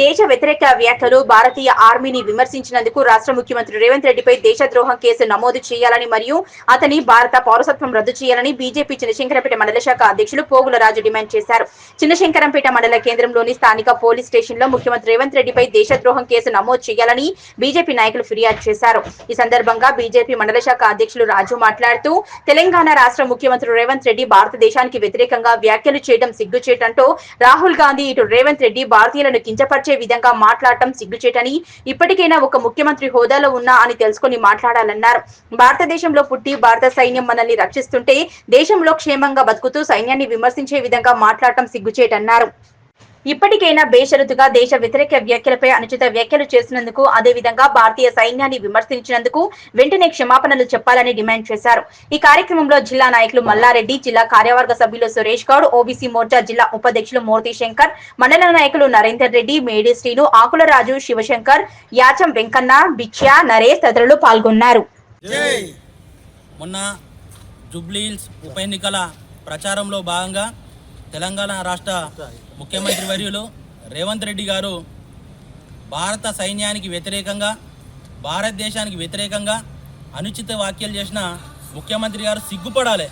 దేశ వ్యతిరేక వ్యాఖ్యలు భారతీయ ఆర్మీని విమర్శించినందుకు రాష్ట్ర ముఖ్యమంత్రి రేవంత్ రెడ్డిపై దేశద్రోహం కేసు నమోదు చేయాలని మరియు అతని భారత పౌరసత్వం రద్దు చేయాలని బీజేపీ చిన్నశంకరంపేట మండల శాఖ అధ్యక్షులు పోగుల రాజు డిమాండ్ చేశారు. చిన్నశంకరంపేట మండల కేంద్రంలోని స్థానిక పోలీస్ స్టేషన్లో ముఖ్యమంత్రి రేవంత్ రెడ్డిపై దేశద్రోహం కేసు నమోదు చేయాలని బీజేపీ నాయకులు ఫిర్యాదు చేశారు. ఈ సందర్భంగా బీజేపీ మండల శాఖ అధ్యక్షులు రాజు మాట్లాడుతూ తెలంగాణ రాష్ట్ర ముఖ్యమంత్రి రేవంత్ రెడ్డి భారతదేశానికి వ్యతిరేకంగా వ్యాఖ్యలు చేయడం సిగ్గుచేటంటూ రాహుల్ గాంధీ ఇటు రేవంత్ రెడ్డి భారతీయులను కించపరిచే విధంగా మాట్లాడటం సిగ్గుచేటని ఇప్పటికైనా ఒక ముఖ్యమంత్రి హోదాలో ఉన్నా అని తెలుసుకొని మాట్లాడాలన్నారు. భారతదేశంలో పుట్టి భారత సైన్యం మనల్ని రక్షిస్తుంటే దేశంలో క్షేమంగా బతుకుతూ సైన్యాన్ని విమర్శించే విధంగా మాట్లాడటం సిగ్గుచేటన్నారు ఇప్పటికైనా బేషరతుగా దేశ వ్యతిరేక వ్యాఖ్యలపై అనుచిత వ్యాఖ్యలు చేసినందుకు అదేవిధంగా భారతీయ సైన్యాన్ని విమర్శించినందుకు వెంటనే క్షమాపణలు చెప్పాలని డిమాండ్ చేశారు. ఈ కార్యక్రమంలో జిల్లా నాయకులు మల్లారెడ్డి జిల్లా కార్యవర్గ సభ్యులు సురేష్ గౌడ్ ఓబీసీ మోర్చా జిల్లా ఉపాధ్యక్షులు మూర్తి శంకర్ మండల నాయకులు నరేందర్ రెడ్డి మేడి శ్రీను ఆకులరాజు శివశంకర్ యాచం వెంకన్న బిచ్యా నరేష్ తదితరులు పాల్గొన్నారు. మొన్న జూబ్లీహిల్స్ ఉప ఎన్నికల ప్రచారంలో భాగంగా తెలంగాణ రాష్ట్ర ముఖ్యమంత్రి వర్యులు రేవంత్ రెడ్డి గారు భారత సైన్యానికి వ్యతిరేకంగా భారతదేశానికి వ్యతిరేకంగా అనుచిత వ్యాఖ్యలు చేసిన ముఖ్యమంత్రి గారు సిగ్గుపడాలి.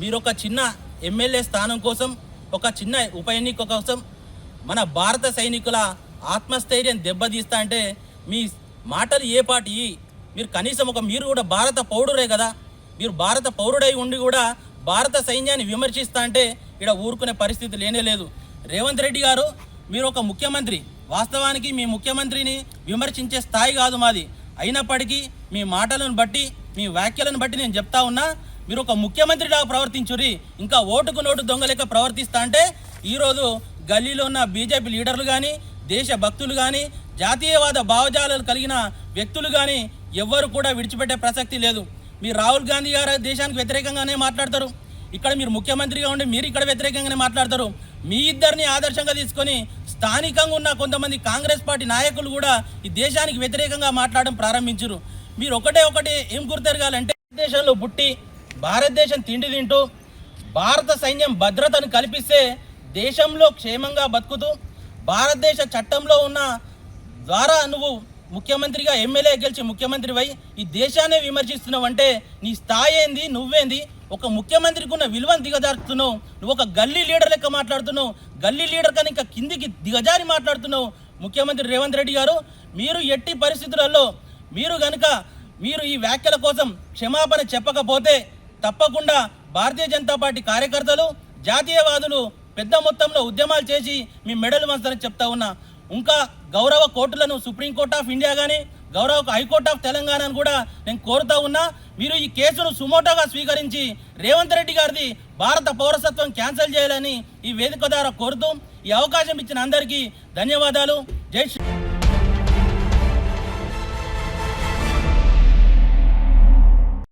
మీరు ఒక చిన్న ఎమ్మెల్యే స్థానం కోసం ఒక చిన్న ఉప ఎన్నిక కోసం మన భారత సైనికుల ఆత్మస్థైర్యం దెబ్బతీస్తా అంటే మీ మాటలు ఏ పాటి? మీరు కనీసం ఒక మీరు కూడా భారత పౌరుడే కదా? మీరు భారత పౌరుడై ఉండి కూడా భారత సైన్యాన్ని విమర్శిస్తా అంటే ఇక్కడ ఊరుకునే పరిస్థితి లేనే లేదు. రేవంత్ రెడ్డి గారు మీరు ఒక ముఖ్యమంత్రి. వాస్తవానికి మీ ముఖ్యమంత్రిని విమర్శించే స్థాయి కాదు మాది. అయినప్పటికీ మీ మాటలను బట్టి మీ వ్యాఖ్యలను బట్టి నేను చెప్తా ఉన్నా మీరు ఒక ముఖ్యమంత్రిలాగా ప్రవర్తించుర్రి. ఇంకా ఓటుకు నోటు దొంగలేక ప్రవర్తిస్తా అంటే ఈరోజు గల్లీలో ఉన్న బీజేపీ లీడర్లు కానీ దేశ భక్తులు కానీ జాతీయవాద భావజాలాలు కలిగిన వ్యక్తులు కానీ ఎవ్వరు కూడా విడిచిపెట్టే ప్రసక్తి లేదు. మీరు రాహుల్ గాంధీ గారు దేశానికి వ్యతిరేకంగానే మాట్లాడతారు. ఇక్కడ మీరు ముఖ్యమంత్రిగా ఉండి మీరు ఇక్కడ వ్యతిరేకంగానే మాట్లాడతారు. మీ ఇద్దరిని ఆదర్శంగా తీసుకొని స్థానికంగా ఉన్న కొంతమంది కాంగ్రెస్ పార్టీ నాయకులు కూడా ఈ దేశానికి వ్యతిరేకంగా మాట్లాడడం ప్రారంభించరు మీరు ఒకటే ఒకటి ఏం గుర్తెరగాలంటే దేశంలో పుట్టి భారతదేశం తిండి తింటూ భారత సైన్యం భద్రతను కల్పిస్తే దేశంలో క్షేమంగా బతుకుతూ భారతదేశ చట్టంలో ఉన్న ద్వారా నువ్వు ముఖ్యమంత్రిగా ఎమ్మెల్యే గెలిచి ముఖ్యమంత్రివై ఈ దేశాన్ని విమర్శిస్తున్నావు అంటే నీ స్థాయి ఏంది? నువ్వేంది? ఒక ముఖ్యమంత్రికి ఉన్న విలువను దిగజారుతున్నావు నువ్వు ఒక గల్లీ లీడర్ లెక్క మాట్లాడుతున్నావు. గల్లీ లీడర్ కానీ ఇంకా కిందికి దిగజారి మాట్లాడుతున్నావు. ముఖ్యమంత్రి రేవంత్ రెడ్డి గారు మీరు ఎట్టి పరిస్థితులలో మీరు కనుక మీరు ఈ వ్యాఖ్యల కోసం క్షమాపణ చెప్పకపోతే తప్పకుండా భారతీయ జనతా పార్టీ కార్యకర్తలు జాతీయవాదులు పెద్ద మొత్తంలో ఉద్యమాలు చేసి మీ మెడలు వంచని చెప్తా ఉన్నా. ఇంకా గౌరవ కోర్టులను సుప్రీంకోర్టు ఆఫ్ ఇండియా కానీ గౌరవ హైకోర్ట్ ఆఫ్ తెలంగాణను కూడా నేను కోరుతా ఉన్నా. మీరు ఈ కేసును సుమోటోగా స్వీకరించి రేవంత్ రెడ్డి గారిది భారత పౌరసత్వం క్యాన్సిల్ చేయాలని ఈ వేదిక ద్వారా కోరుతూ ఈ అవకాశం ఇచ్చిన అందరికీ ధన్యవాదాలు. జై శ్రీ